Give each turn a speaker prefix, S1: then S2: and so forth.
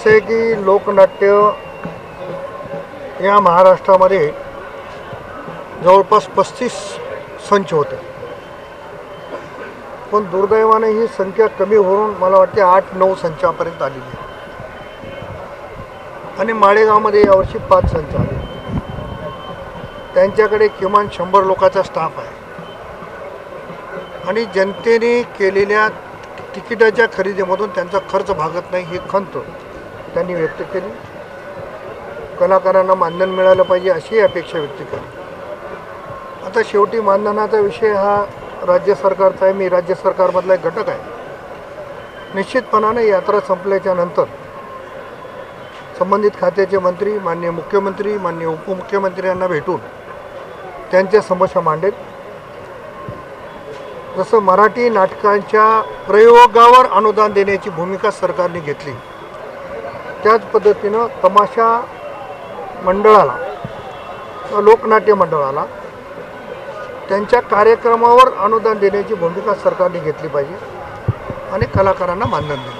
S1: जसे आहे की लोकनाट्य या महाराष्ट्रामध्ये जवळपास पस्तीस संच होते. पण दुर्दैवाने ही संख्या कमी होऊन मला वाटते आठ नऊ संचापर्यंत आलेली आहे. आणि माळेगावमध्ये यावर्षी पाच संच आले. त्यांच्याकडे किमान शंभर लोकांचा स्टाफ आहे. आणि जनतेने केलेल्या तिकिटाच्या खरेदीमधून त्यांचा खर्च भागत नाही ही खंत. त्यांनी व्यक्त केली. कलाकारांना मानधन मिळालं पाहिजे अशी अपेक्षा व्यक्त केली. आता शेवटी मानधनाचा विषय हा राज्य सरकारचा आहे. मी राज्य सरकारमधला एक घटक आहे. निश्चितपणाने यात्रा संपल्याच्या नंतर संबंधित खात्याचे मंत्री माननीय मुख्यमंत्री माननीय उपमुख्यमंत्र्यांना भेटून त्यांच्या समस्या मांडेल. जसं मराठी नाटकांच्या प्रयोगावर अनुदान देण्याची भूमिका सरकारने घेतली. त्याच पद्धतीनं तमाशा मंडळाला लोकनाट्य मंडळाला त्यांच्या कार्यक्रमावर अनुदान देण्याची भूमिका सरकारने घेतली पाहिजे आणि कलाकारांना मानधन दिलं